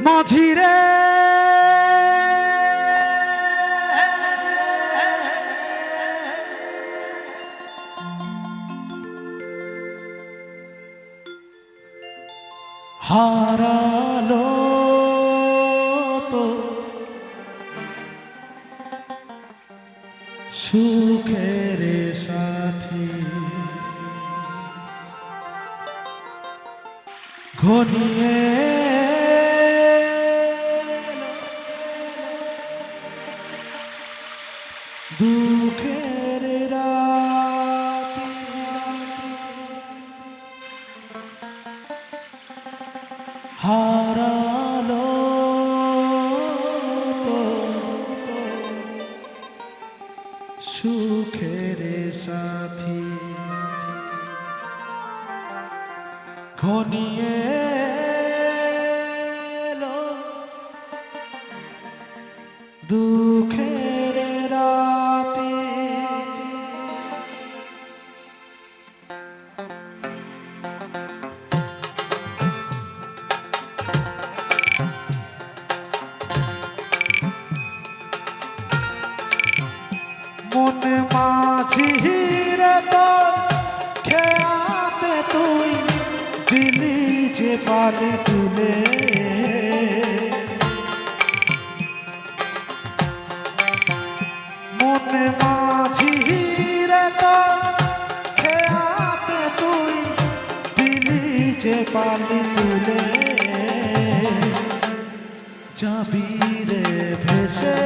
মাঝিরে। হারালো তো সুখের সাথে। ঘনিয়ে দুঃখের রাতে। হারালো সুখের সাথী। ঘনিয়ে পানি তুলে। মনে মাঝি খেয়াতে তুই দিলি যে পানি তুলে। যাবি রে ভেসে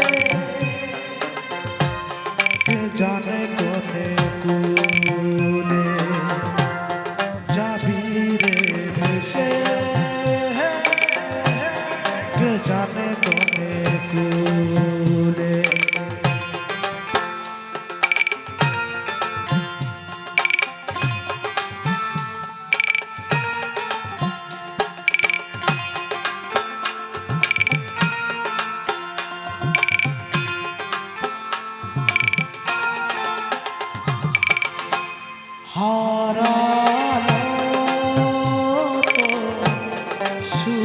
জানে কোনে কুলে। যাবি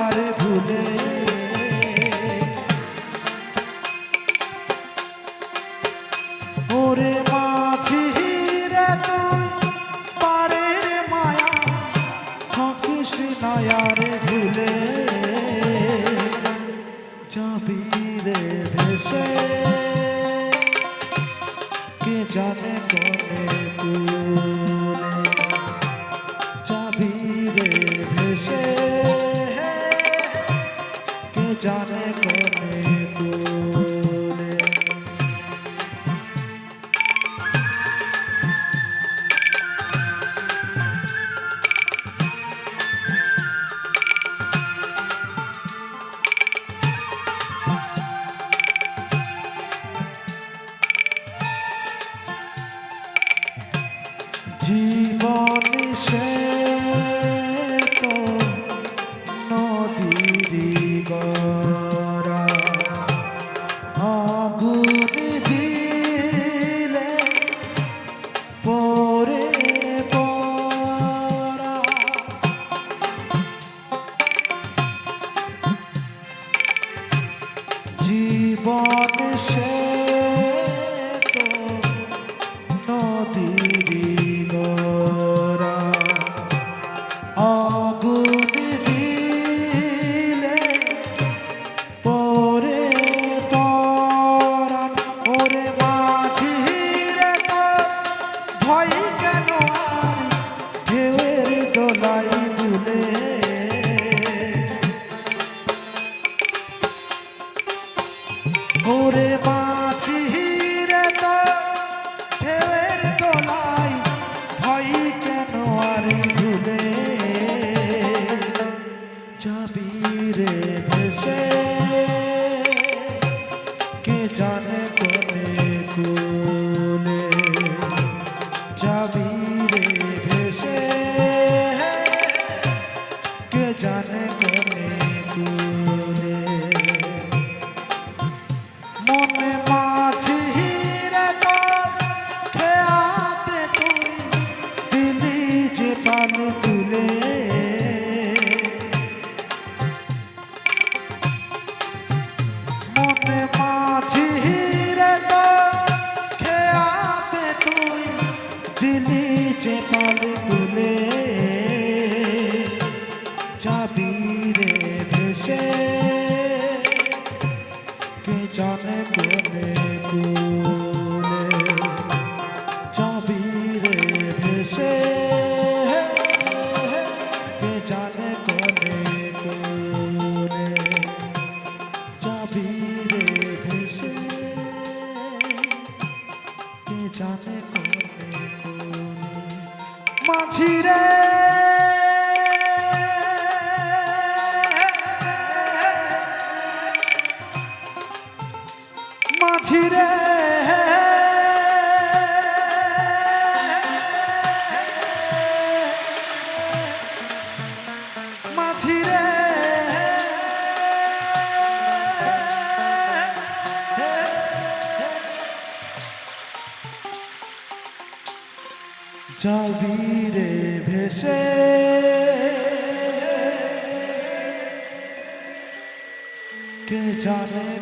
আর ভুলে ওরে মাছি রে তুই পারের মায়া, থাকিস নয়ার ভুলে যাবি রে ভেসে, কে জানে জীবন শেষ जाने को। জানে মাঝিরে যাবি রে ভেসে। কে জানে